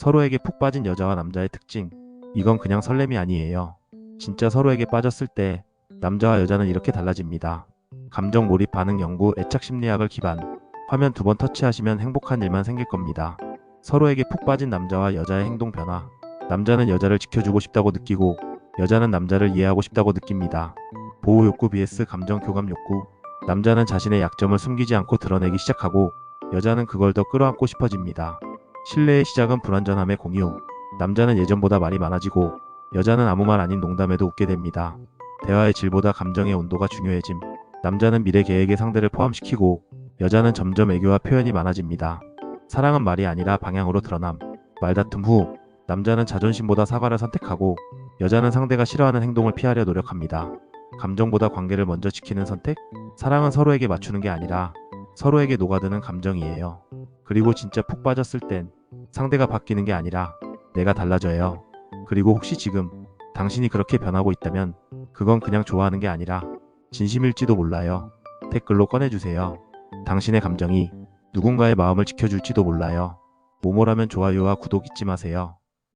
서로에게 푹 빠진 여자와 남자의 특징. 이건 그냥 설렘이 아니에요. 진짜 서로에게 빠졌을 때 남자와 여자는 이렇게 달라집니다. 감정 몰입 반응 연구 애착 심리학을 기반. 화면 두 번 터치하시면 행복한 일만 생길 겁니다. 서로에게 푹 빠진 남자와 여자의 행동 변화. 남자는 여자를 지켜주고 싶다고 느끼고 여자는 남자를 이해하고 싶다고 느낍니다. 보호 욕구 vs 감정 교감 욕구. 남자는 자신의 약점을 숨기지 않고 드러내기 시작하고 여자는 그걸 더 끌어안고 싶어집니다. 신뢰의 시작은 불완전함의 공유. 남자는 예전보다 말이 많아지고 여자는 아무 말 아닌 농담에도 웃게 됩니다. 대화의 질보다 감정의 온도가 중요해짐. 남자는 미래 계획에 상대를 포함시키고 여자는 점점 애교와 표현이 많아집니다. 사랑은 말이 아니라 방향으로 드러남. 말다툼 후 남자는 자존심보다 사과를 선택하고 여자는 상대가 싫어하는 행동을 피하려 노력합니다. 감정보다 관계를 먼저 지키는 선택? 사랑은 서로에게 맞추는 게 아니라 서로에게 녹아드는 감정이에요. 그리고 진짜 푹 빠졌을 땐 상대가 바뀌는 게 아니라 내가 달라져요. 그리고 혹시 지금 당신이 그렇게 변하고 있다면 그건 그냥 좋아하는 게 아니라 진심일지도 몰라요. 댓글로 꺼내주세요. 당신의 감정이 누군가의 마음을 지켜줄지도 몰라요. 모모라면 좋아요와 구독 잊지 마세요.